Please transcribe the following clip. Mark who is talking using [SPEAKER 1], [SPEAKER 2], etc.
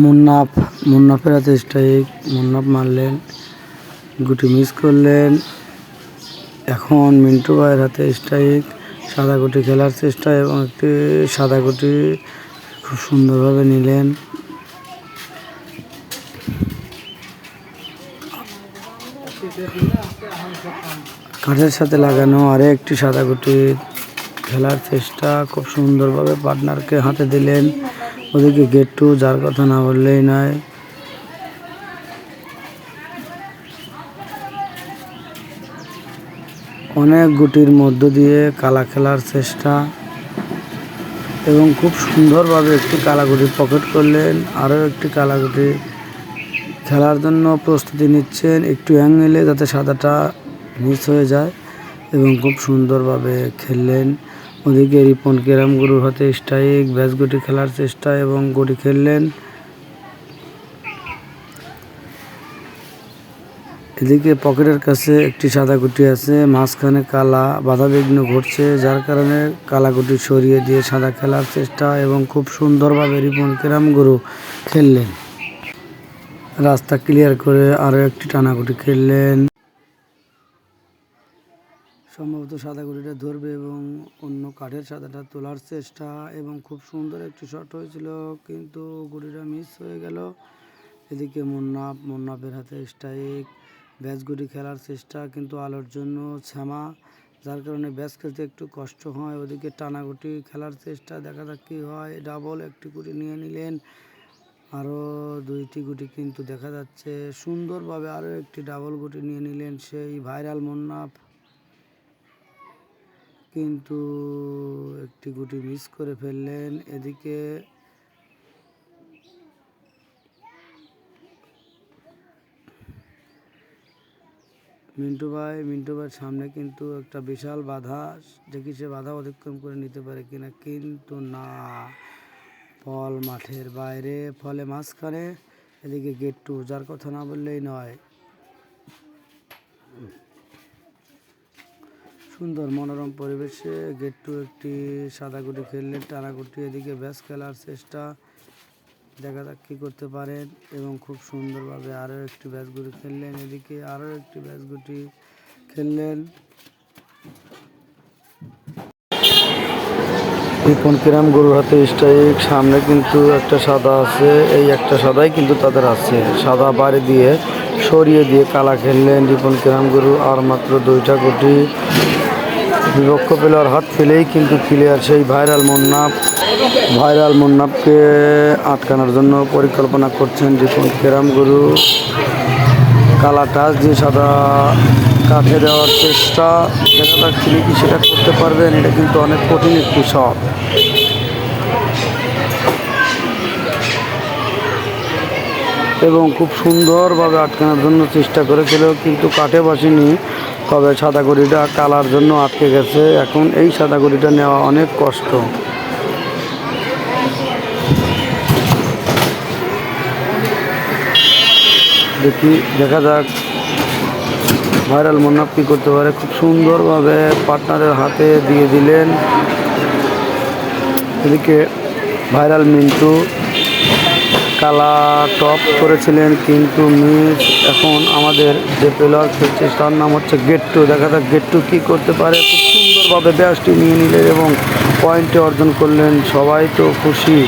[SPEAKER 1] মুন্নাফ, মুন্নাফের হাতে স্ট্রাইক মুন্নাফ মারলেন, গুটি মিস করলেন। এখন মিন্টু ভাইয়ের হাতে স্ট্রাইক সাদা গুটি খেলার চেষ্টা এবং একটি সাদা গুটি খুব সুন্দরভাবে নিলেন। কাঠের সাথে লাগানো আরে একটি সাদা গুটি খেলার চেষ্টা, খুব সুন্দরভাবে পার্টনারকে হাতে দিলেন। ওদিকে গেট টু যার কথা না বললেই নয়। অনেক গুটির মধ্য দিয়ে কালা খেলার চেষ্টা এবং খুব সুন্দরভাবে একটি কালাগুটি পকেট করলেন। আরও একটি কালাগুটি খেলার জন্য প্রস্তুতি নিচ্ছেন। একটু অ্যাঙ্গেলে যাতে সাদাটা মিস হয়ে যায় এবং খুব সুন্দরভাবে খেললেন। ওদিকে রিপন কেরাম গুরুর হাতে স্ট্রাইক, ব্যাস গুটি খেলার চেষ্টা এবং গুটি খেললেন। এদিকে পকেটের কাছে একটি সাদা গুটি আছে, মাঝখানে কালা, বাধাবিঘ্ন ঘটছে, যার কারণে কালা গুটি সরিয়ে দিয়ে সাদা খেলার চেষ্টা এবং খুব সুন্দরভাবে রিপন কেরাম গুরু খেললেন। রাস্তা ক্লিয়ার করে আরও একটি টানাগুটি খেললেন। সম্ভবত সাদা গুটিটা ধরবে এবং অন্য কাঠের সাদাটা তোলার চেষ্টা এবং খুব সুন্দর একটি শট হয়েছিল, কিন্তু গুটিটা মিস হয়ে গেল। এদিকে মুন্নাফ মুন্নাফের হাতে স্ট্রাইক ব্যাচ গুটি খেলার চেষ্টা, কিন্তু আলোর জন্য শ্যামা যার কারণে ব্যাচ খেলতে একটু কষ্ট হয়। ওদিকে টানাগুটি খেলার চেষ্টা, দেখা যাক কী হয়। ডাবল একটি গুটি নিয়ে নিলেন। আরও দুইটি গুটি কিন্তু দেখা যাচ্ছে। সুন্দরভাবে আরও একটি ডাবল গুটি নিয়ে নিলেন সেই ভাইরাল মুন্নাফ কিন্তু একটি গুটি মিস করে ফেললেন। এদিকে মিন্টু ভাই, মিন্টু ভাইয়ের সামনে কিন্তু একটা বিশাল বাধা। দেখি সে বাধা অতিক্রম করে নিতে পারে কিনা কিন্তু না। ফল মাঠের বাইরে, ফলে মাঝখানে এদিকে গেট টু যার কথা না বললেই নয়। সুন্দর মনোরম পরিবেশে গেট টু একটি সাদা গুটি খেললেন টানা গুটি এদিকে ব্যাস খেলার চেষ্টা। দেখা যাক কী করতে পারেন এবং খুব সুন্দরভাবে আরও একটি ব্যাস গুটি খেললেন। এদিকে আরও একটি ব্যাস গুটি খেললেন। রিপন কিরাম গরুর হাতে স্ট্রাইক সামনে কিন্তু একটা সাদা আছে। এই একটা সাদাই কিন্তু তাদের আছে। সাদা বাড়ি দিয়ে সরিয়ে দিয়ে কালা খেললেন রিপন কিরাম গরু। আর মাত্র দুইটা গুটি বিপক্ষ প্লেয়ার হাত ফেলেই কিন্তু ক্লিয়ার সেই ভাইরাল মুন্নাফ। ভাইরাল মুন্নাফকে আটকানোর জন্য পরিকল্পনা করছেন রিপন কেরাম গুরু। কালা টাচ দিয়ে সাদা কাঠে দেওয়ার চেষ্টা। দেখা যাক তিনি কি সেটা করতে পারবেন, এটা কিন্তু অনেক কঠিন একটি শট। এবং খুব সুন্দরভাবে আটকানোর জন্য চেষ্টা করেছিল, কিন্তু কাঠে বাসেনি। তবে সাদা গড়িটা কালার জন্য আটকে গেছে, এখন এই সাদা গড়িটা নেওয়া অনেক কষ্ট। দেখি, দেখা যাক। ভাইরাল মন্নাপ কী করতে পারে? খুব সুন্দরভাবে পার্টনারের হাতে দিয়ে দিলেন। এদিকে ভাইরাল মিন্টু। কালা টপ করেছিলেন কিন্তু মিস এখন আমাদের যে প্লেয়ার খেলছে তার নাম হচ্ছে গেট্টু। দেখা যাক গেট্টু কী করতে পারে। খুব সুন্দরভাবে ব্যাসটি নিয়ে নিলেন এবং পয়েন্টটি অর্জন করলেন। সবাই তো খুশি।